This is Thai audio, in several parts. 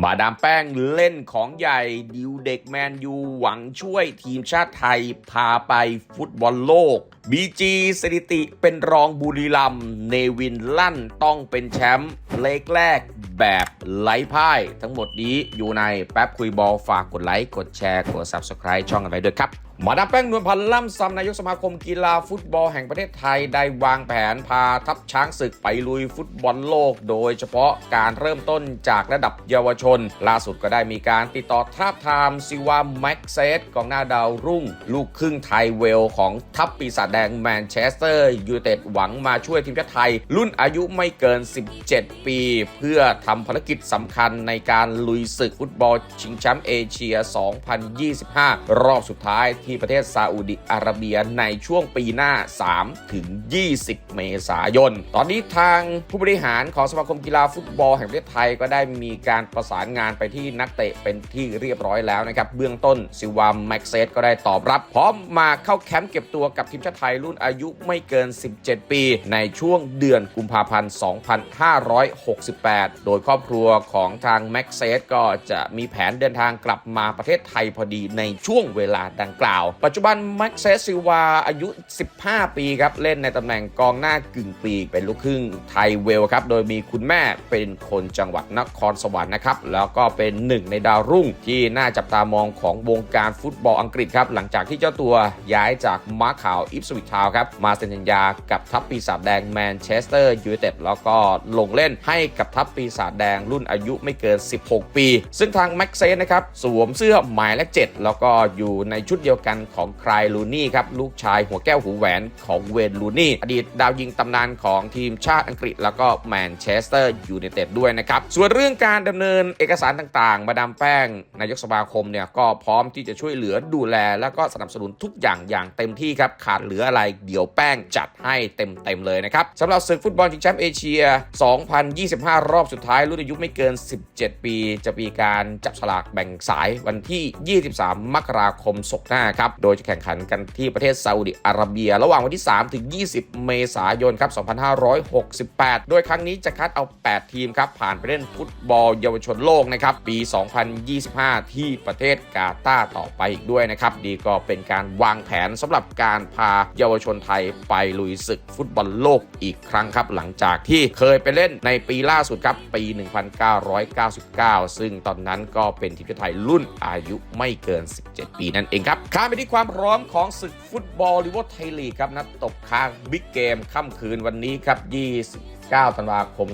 มาดามแป้งเล่นของใหญ่ดิวเด็กแมนยูหวังช่วยทีมชาติไทยพาไปฟุตบอลโลกบีจีสถิติเป็นรองบุรีรัมเนวินลั่นต้องเป็นแชมป์เลกแรกแบบไร้พ่าย ทั้งหมดนี้อยู่ในแป๊บคุยบอลฝากกดไลค์ กดแชร์ กด Subscribe ช่องกันไว้ด้วยครับ มาดามแป้งนวลพันธ์ล่ำซำนายกสมาคมกีฬาฟุตบอลแห่งประเทศไทยได้วางแผนพาทัพช้างศึกไปลุยฟุตบอลโลก โดยเฉพาะการเริ่มต้นจากระดับเยาวชน ล่าสุดก็ได้มีการติดต่อทาบทามซิวาแม็กเซสกองหน้าดาวรุ่ง ลูกครึ่งไทยเวลของทัพปีศาจแดงแมนเชสเตอร์ยูไนเต็ดหวังมาช่วยทีมชาติไทย รุ่นอายุไม่เกิน 17 ปี เพื่อทำภารกิจสำคัญในการลุยศึกฟุตบอลชิงแชมป์เอเชีย 2025 รอบสุดท้ายที่ประเทศซาอุดิอาระเบียในช่วงปีหน้า 3 ถึง 20 เมษายน ตอนนี้ทางผู้บริหารของสมาคมกีฬาฟุตบอลแห่งประเทศไทยก็ได้มีการประสานงานไปที่นักเตะเป็นที่เรียบร้อยแล้วนะครับ เบื้องต้นซิวามแม็กเซสก็ได้ตอบรับ พร้อมมาเข้าแคมป์เก็บตัวกับทีมชาติไทยรุ่นอายุไม่เกิน 17 ปี ในช่วงเดือนกุมภาพันธ์ 2568 โดยครอบครัวของทางแม็กเซสก็จะมีแผนเดินทางกลับมาประเทศไทยพอดีในช่วงเวลาดังกล่าวปัจจุบันแม็กเซสซิวาอายุ 15 ปีครับ เล่นในตำแหน่งกองหน้ากึ่งปีกเป็นลูกครึ่งไทยเวลครับ โดยมีคุณแม่เป็นคนจังหวัดนครสวรรค์นะครับ แล้วก็เป็นหนึ่งในดาวรุ่งที่น่าจับตามองของวงการฟุตบอลอังกฤษครับ หลังจากที่เจ้าตัวย้ายจากมาขาวอิฟสวิททาวครับ มาเซ็นสัญญากับทัพปีศาจแดงแมนเชสเตอร์ยูไนเต็ดแล้วก็ลงเล่นให้กับทัพปีศาจแดงรุ่นอายุไม่เกิน 16 ปี ซึ่งทางแม็กเซนนะครับสวมเสื้อหมายเลข7แล้วก็อยู่ในชุดเดียวกันของครายลูนี่ครับลูกชายหัวแก้วหูแหวนของเวนลูนี่อดีตดาวยิงตำนานของทีมชาติอังกฤษ แล้วก็แมนเชสเตอร์ยูไนเต็ดด้วยนะครับ ส่วนเรื่องการดำเนินเอกสารต่างๆ มาดามแป้ง นายกสมาคมเนี่ยก็พร้อมที่จะช่วยเหลือดูแล แล้วก็สนับสนุนทุกอย่างอย่างเต็มที่ครับขาดเหลืออะไรเดี๋ยวแป้งจัดให้เต็มๆเลยนะครับสำหรับศึกฟุตบอลชิงแชมป์เอเชีย 2025 รอบสุดท้ายรุ่นอายุไม่เกิน 17 ปี จะมีการจับฉลากแบ่งสายวันที่ 23 มกราคมศกหน้าครับ โดยจะแข่งขันกันที่ประเทศซาอุดิอาระเบีย ระหว่างวันที่ 3 ถึง 20 เมษายนครับ 2568 โดยครั้งนี้จะคัดเอา 8 ทีมครับ ผ่านไปเล่นฟุตบอลเยาวชนโลกนะครับ ปี 2025 ที่ประเทศกาตาร์ต่อไปอีกด้วยนะครับ ดีก็เป็นการวางแผนสำหรับการพาเยาวชนไทยไปลุยศึกฟุตบอลโลกอีกครั้งครับ หลังจากที่เคยไปเล่นในปีล่าสุดครับ ปี 1999 ซึ่งตอนนั้นก็เป็นทีมชาติไทยรุ่นอายุไม่เกิน 17 ปีนั่นเองครับข้ามไปที่ความพร้อมของศึกฟุตบอลลิเวอร์ไทยลีกครับนัดตบค้างบิ๊กเกมค่ำคืนวันนี้ครับ 29ธันวาคม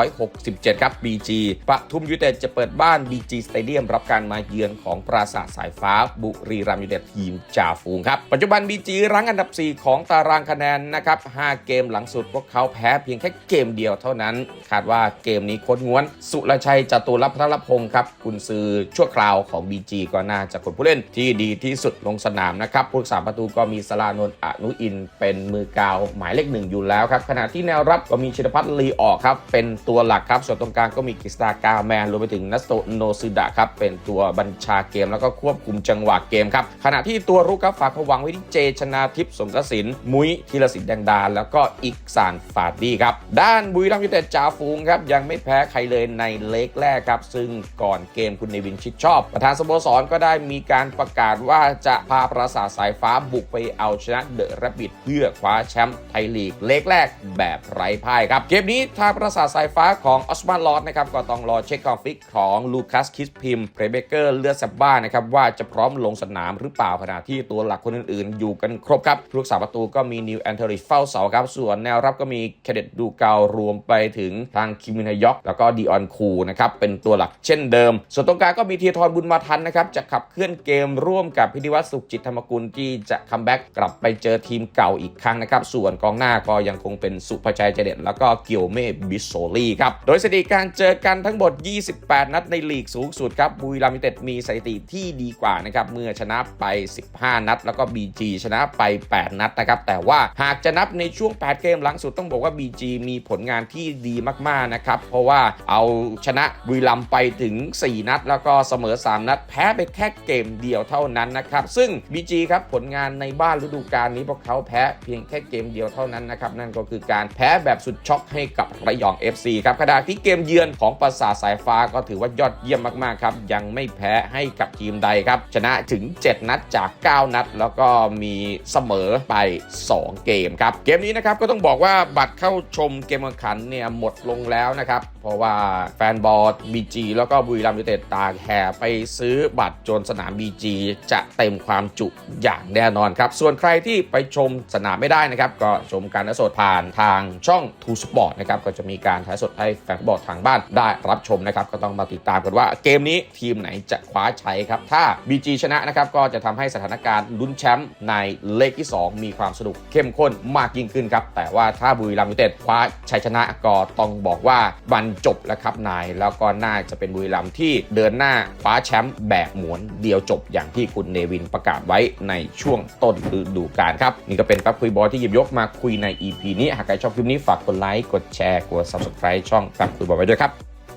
2567 ครับ BG ปทุมยูเต็ดจะเปิดบ้าน BG Stadium รับการมาเยือนของปราสาทสายฟ้าบุรีรัมย์ยูเต็ดทีมจ่าฝูงครับ ปัจจุบัน BG รั้งอันดับ 4 ของตารางคะแนนนะครับ 5 เกมหลังสุดพวกเขาแพ้เพียงแค่เกมเดียวเท่านั้น คาดว่าเกมนี้โค้ดง้วน สุรชัยจตุรพัทรพงศ์ครับกุนซือชั่วคราวของ BG ก็น่าจะคนผู้เล่นที่ดีที่สุดลงสนามนะครับผู้รักษาประตูก็มีสลานนท์อนุอิน เป็นมือกาวหมายเลขหนึ่งอยู่แล้วครับขณะที่แนวรับก็มีชินพัฒน์ลีออกครับ เป็นตัวหลักครับ ส่วนตรงกลางก็มีกฤษดากาแมนรวมไปถึงนัสโตโนซึดะครับ เป็นตัวบัญชาเกมแล้วก็ควบคุมจังหวะเกมครับ ขณะที่ตัวรุกครับฝากผวังไว้ที่เจชนาทิพย์สงกสิน มุ้ยธีรศิลป์แดงดา แล้วก็อีกสานฟาดดี้ครับ ด้านบุรีรัมย์ยูเต็ดจ่าฟูงครับยังไม่แพ้ใครเลยในเล็กแรกครับ ซึ่งก่อนเกมคุณเนวินชิดชอบ ประธานสโมสรก็ได้มีการประกาศว่าจะพาปราสาทสายฟ้าบุกไปเอาชนะเดอะแรบบิทเพื่อคว้าแชมป์ไทยลีกเล็กแรกแบบไร้พ่ายครับ เกมนี้ทางปราสาทสายฟ้าของออสมาลอสนะครับก็ต้องรอเช็คความฟิตของลูคัสคิสพิมเพรเบเกอร์เลือดซับบ้านะครับว่าจะพร้อมลงสนามหรือเปล่าขณะที่ตัวหลักคนอื่นๆ อยู่กันครบครับผู้รักษาประตูก็มีนิวแอนเทอริเฝ้าเสาครับ ส่วนแนวรับก็มีเคเดตดูเการวมไปถึงทางคิมินายอกแล้วก็ดีออนคูนะครับเป็นตัวหลักเช่นเดิม ส่วนตรงกลางก็มีเทียทรบุญมาทันนะครับจะขับเคลื่อนเกมร่วมกับพิธิวัฒน์สุขจิตธรรมกุลที่จะคัมแบ็กกลับไปเจอทีมเก่าอีกครั้งนะครับส่วนกองหน้าก็ยังคงเป็นสุภชัยเจเด็ดแล้วก็เกียวเม่บิโซลีครับ โดยสถิติการเจอกันทั้งหมด 28 นัดในลีกสูงสุดครับบุรีรัมย์ยูไนเต็ดมีสถิติที่ดีกว่านะครับเมื่อชนะไป 15 นัด แล้วก็ BG ชนะไป 8 นัดนะครับแต่ว่าหากจะนับในช่วง 8 เกมหลังสุดต้องบอกว่า BG มีผลงานที่ดีมากๆนะครับเพราะว่าเอาชนะบุรีรัมย์ไปถึง 4 นัด แล้วก็เสมอ 3 นัด แพ้ไปแค่เกมเดียวเท่านั้นนะครับซึ่ง BG ครับผลงานในบ้านฤดูกาลนี้พวกเขาแพ้เพียงแค่เกมเดียวเท่านั้นนะครับนั่นก็คือการแพ้แบบสุดดช็อกให้กับระยอง FC ครับขณะที่เกมเยือนของปราสาทสายฟ้าก็ถือว่ายอดเยี่ยมมากๆครับยังไม่แพ้ให้กับทีมใดครับ ชนะถึง 7 นัดจาก 9 นัด แล้วก็มีเสมอไป 2 เกมครับ เกมนี้นะครับก็ต้องบอกว่าบัตรเข้าชมเกมแข่งขันเนี่ยหมดลงแล้วนะครับ เพราะว่าแฟนบอลบีจีแล้วก็บุรีรัมย์ยูไนเต็ดต่างแห่ไปซื้อบัตรจนสนามบีจีจะเต็มความจุอย่างแน่นอนครับ ส่วนใครที่ไปชมสนามไม่ได้นะครับ ก็ชมการสดผ่านทางช่อง t ูสปอร์ตนะครับก็จะมีการถ่ายสดให้แฟนบอลทางบ้านได้รับชมนะครับก็ต้องมาติดตามกันว่าเกมนี้ทีมไหนจะคว้าชัยครับถ้า BG ชนะนะครับก็จะทำให้สถานการณ์ลุ้นแชมป์ในเลขที่ 2 มีความสนุกเข้มข้นมากยิ่งขึ้นครับแต่ว่าถ้าบุรีรัมย์ยูเต็ดคว้าชัยชนะก็ต้องบอกว่ามันจบแล้วครับนายแล้วก็น่าจะเป็นบุรีรัมย์ที่เดินหน้าคว้าแชมป์แบบหมวนเดียวจบอย่างที่คุณเนวินประกาศไว้ในช่วงต้นฤดูกาลครับนี่ก็เป็นปั๊บคุยบอลที่หยิบยกมาคุยใน EP นี้หากใครชอบคลิปนี้ฝากกดไลค์ กดแชร์ กด Subscribe ช่องกับคุณบอลไว้ด้วยครับ